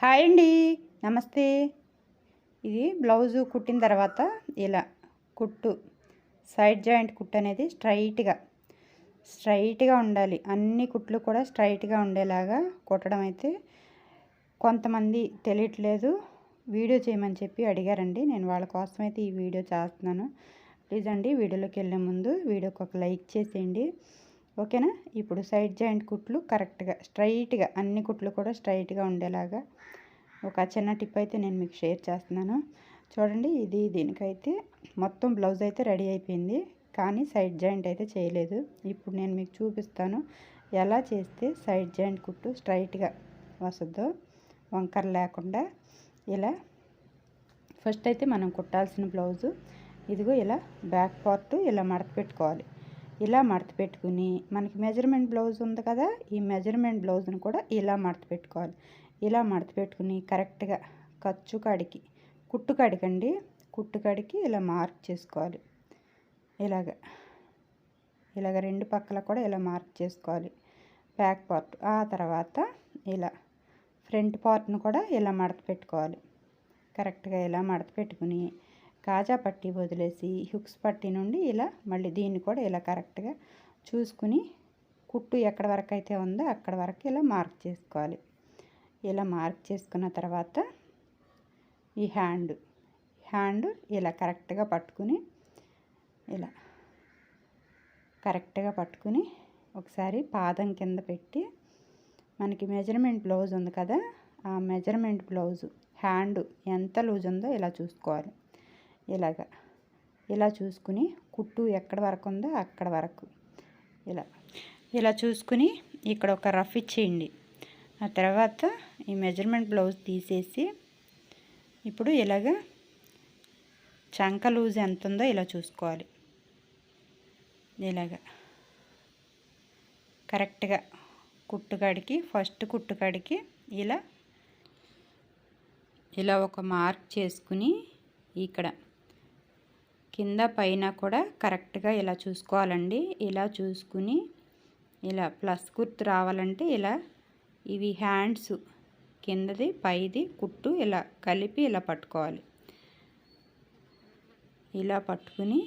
Hi అండి. నమస్తే. ఇది బ్లౌజు కుట్టిన తర్వాత ఇలా కుట్టు సైడ్ జాయింట్ కుట్టు అనేది స్ట్రైట్గా స్ట్రైట్గా ఉండాలి. అన్ని కుట్లు కూడా స్ట్రైట్గా ఉండేలాగా కుట్టడం అయితే కొంతమంది తెలియట్లేదు. వీడియో చేయమని చెప్పి అడిగారండి. నేను వాళ్ళ కోసం అయితే ఈ వీడియో చేస్తున్నాను. ప్లీజ్ అండి వీడియోలోకి వెళ్ళే ముందు వీడియోకి ఒక లైక్ చేసేయండి. ఓకేనా? ఇప్పుడు సైడ్ జాయింట్ కుట్లు కరెక్ట్గా స్ట్రైట్గా అన్ని కుట్లు కూడా స్ట్రైట్గా ఉండేలాగా ఒక చిన్న టిప్ అయితే నేను మీకు షేర్ చేస్తున్నాను. చూడండి ఇది దీనికైతే మొత్తం బ్లౌజ్ అయితే రెడీ అయిపోయింది కానీ సైడ్ జాయింట్ అయితే చేయలేదు. ఇప్పుడు నేను మీకు చూపిస్తాను ఎలా చేస్తే సైడ్ జాయింట్ కుట్టు స్ట్రైట్గా వస్తుందో. వంకర లేకుండా ఇలా ఫస్ట్ అయితే మనం కుట్టాల్సిన బ్లౌజు ఇదిగో ఇలా బ్యాక్ పార్ట్ ఇలా మడత పెట్టుకోవాలి. ఇలా మడత పెట్టుకుని మనకి మెజర్మెంట్ బ్లౌజ్ ఉంది కదా ఈ మెజర్మెంట్ బ్లౌజ్ని కూడా ఇలా మడత పెట్టుకోవాలి. ఇలా మడత పెట్టుకుని కరెక్ట్గా ఖర్చు కాడికి కుట్టు కాడికండి కుట్టు కాడికి ఇలా మార్క్ చేసుకోవాలి. ఇలాగ ఇలాగ రెండు పక్కల కూడా ఇలా మార్క్ చేసుకోవాలి. బ్యాక్ పార్ట్ ఆ తర్వాత ఇలా ఫ్రంట్ పార్ట్ను కూడా ఇలా మడత పెట్టుకోవాలి. కరెక్ట్గా ఇలా మడత పెట్టుకుని కాజా పట్టి వదిలేసి హుక్స్ పట్టి నుండి ఇలా మళ్ళీ దీన్ని కూడా ఇలా కరెక్ట్గా చూసుకుని కుట్టు ఎక్కడ వరకు అయితే ఉందో అక్కడ వరకు ఇలా మార్క్ చేసుకోవాలి. ఇలా మార్క్ చేసుకున్న తర్వాత ఈ హ్యాండ్ హ్యాండ్ ఇలా కరెక్ట్గా పట్టుకుని ఇలా కరెక్ట్గా పట్టుకుని ఒకసారి పాదం కింద పెట్టి మనకి మెజర్మెంట్ బ్లౌజ్ ఉంది కదా ఆ మెజర్మెంట్ బ్లౌజు హ్యాండ్ ఎంత లూజ్ ఉందో ఇలా చూసుకోవాలి. ఇలాగ. ఇలా చూసుకుని కుట్టు ఎక్కడ వరకు ఉందో అక్కడ వరకు. ఇలా. ఇలా చూసుకుని ఇక్కడ ఒక రఫ్ ఇచ్చేయండి. ఆ తర్వాత ఈ మెజర్మెంట్ బ్లౌజ్ తీసేసి ఇప్పుడు ఇలాగ చంక లూజ్ ఎంత ఉందో ఇలా చూసుకోవాలి. ఇలాగ. కరెక్ట్గా కుట్టుకాడికి ఫస్ట్ కుట్టుకాడికి ఇలా ఇలా ఒక మార్క్ చేసుకుని ఇక్కడ కింద పైన కూడా కరెక్ట్గా ఇలా చూసుకోవాలండి. ఇలా చూసుకుని ఇలా ప్లస్ గుర్తు రావాలంటే ఇలా ఇవి హ్యాండ్స్ కిందది పైది కుట్టు ఇలా కలిపి ఇలా పట్టుకోవాలి. ఇలా పట్టుకుని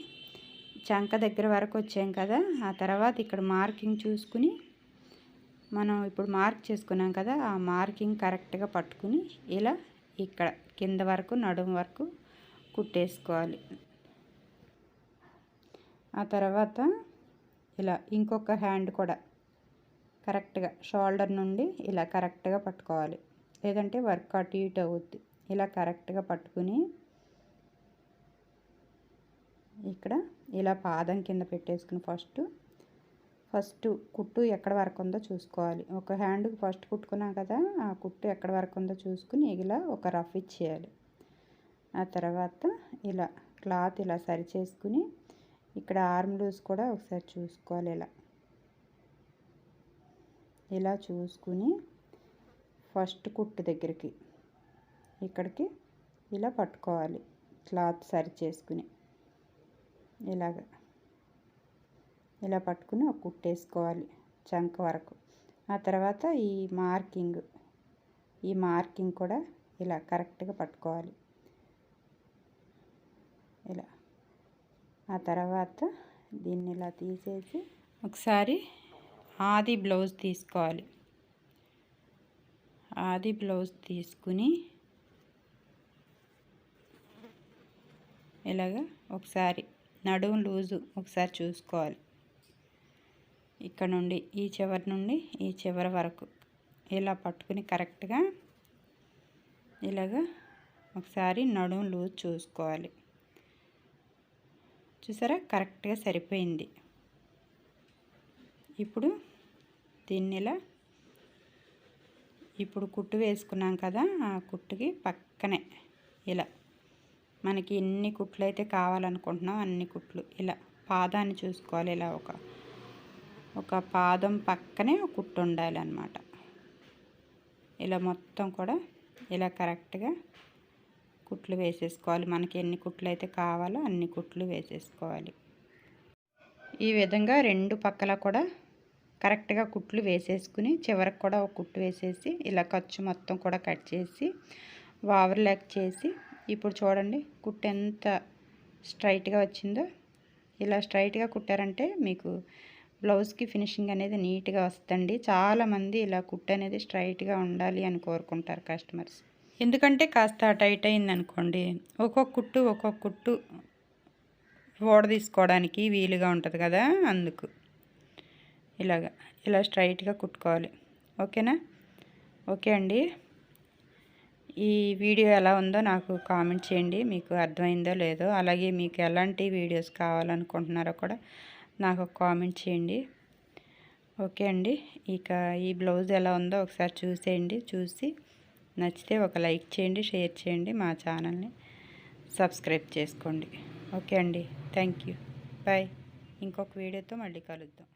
చంక దగ్గర వరకు వచ్చాం కదా ఆ తర్వాత ఇక్కడ మార్కింగ్ చూసుకుని మనం ఇప్పుడు మార్క్ చేసుకున్నాం కదా ఆ మార్కింగ్ కరెక్ట్గా పట్టుకుని ఇలా ఇక్కడ కింద వరకు నడుము వరకు కుట్టేసుకోవాలి. ఆ తర్వాత ఇలా ఇంకొక హ్యాండ్ కూడా కరెక్ట్గా షోల్డర్ నుండి ఇలా కరెక్ట్గా పట్టుకోవాలి. లేదంటే వర్క్ అటు ఇటు అవుద్ది. ఇలా కరెక్ట్గా పట్టుకుని ఇక్కడ ఇలా పాదం కింద పెట్టేసుకుని ఫస్ట్ ఫస్ట్ కుట్టు ఎక్కడ వరకు ఉందో చూసుకోవాలి. ఒక హ్యాండ్కి ఫస్ట్ కుట్టుకున్నాం కదా ఆ కుట్టు ఎక్కడ వరకు ఉందో చూసుకుని ఇలా ఒక రఫ్ ఇచ్చేయాలి. ఆ తర్వాత ఇలా క్లాత్ ఇలా సరి చేసుకుని ఇక్కడ ఆర్మ్ లూజ్ కూడా ఒకసారి చూసుకోవాలి ఇలా. ఇలా చూసుకుని ఫస్ట్ కుట్టు దగ్గరికి. ఇక్కడికి ఇలా పట్టుకోవాలి. క్లాత్ సరి చేసుకుని. ఇలాగ. ఇలా పట్టుకుని ఒక కుట్టేసుకోవాలి చంక వరకు. ఆ తర్వాత ఈ మార్కింగ్ ఈ మార్కింగ్ కూడా ఇలా కరెక్ట్గా పట్టుకోవాలి. ఇలా. ఆ తర్వాత దీన్ని ఇలా తీసేసి ఒకసారి ఆది బ్లౌజ్ తీసుకోవాలి. ఆది బ్లౌజ్ తీసుకుని ఇలాగ ఒకసారి నడుము లూజు ఒకసారి చూసుకోవాలి. ఇక్కడ నుండి ఈ చివరి నుండి ఈ చివరి వరకు ఇలా పట్టుకుని కరెక్ట్గా ఇలాగ ఒకసారి నడుము లూజ్ చూసుకోవాలి. చూసారా? కరెక్ట్గా సరిపోయింది. ఇప్పుడు దీన్ని ఇలా ఇప్పుడు కుట్టు వేసుకున్నాం కదా ఆ కుట్టుకి పక్కనే ఇలా. మనకి ఎన్ని కుట్లు అయితే కావాలనుకుంటున్నాం అన్ని కుట్లు ఇలా పాదాన్ని చూసుకోవాలి. ఇలా ఒక ఒక పాదం పక్కనే కుట్టు ఉండాలి అన్నమాట ఇలా మొత్తం కూడా ఇలా కరెక్ట్గా కుట్లు వేసేసుకోవాలి. మనకి ఎన్ని కుట్లు అయితే కావాలో అన్ని కుట్లు వేసేసుకోవాలి. ఈ విధంగా రెండు పక్కల కూడా కరెక్ట్గా కుట్లు వేసేసుకుని చివరికి కూడా ఒక కుట్టు వేసేసి ఇలా ఖర్చు మొత్తం కూడా కట్ చేసి వావర్లాక్ చేసి ఇప్పుడు చూడండి కుట్టు ఎంత స్ట్రైట్గా వచ్చిందో. ఇలా స్ట్రైట్గా కుట్టారంటే మీకు బ్లౌజ్కి ఫినిషింగ్ అనేది నీట్గా వస్తుంది చాలామంది ఇలా కుట్టు అనేది స్ట్రైట్గా ఉండాలి అని కోరుకుంటారు కస్టమర్స్. ఎందుకంటే కాస్త టైట్ అయింది అనుకోండి ఒక్కొక్క కుట్టు ఒక్కొక్క కుట్టు ఓడ తీసుకోవడానికి వీలుగా ఉంటుంది కదా అందుకు. ఇలాగా ఇలా స్ట్రైట్గా కుట్టుకోవాలి. ఓకేనా? ఓకే అండి. ఈ వీడియో ఎలా ఉందో నాకు కామెంట్ చేయండి. మీకు అర్థమైందో లేదో అలాగే మీకు ఎలాంటి వీడియోస్ కావాలనుకుంటున్నారో కూడా నాకు కామెంట్ చేయండి. ఓకే అండి. ఇక ఈ బ్లౌజ్ ఎలా ఉందో ఒకసారి చూసేయండి. చూసి నచ్చితే ఒక లైక్ చేయండి షేర్ చేయండి మా ఛానల్ని సబ్స్క్రైబ్ చేసుకోండి. ఓకే అండి. Thank you. బాయ్. ఇంకొక వీడియోతో మళ్ళీ కలుద్దాం.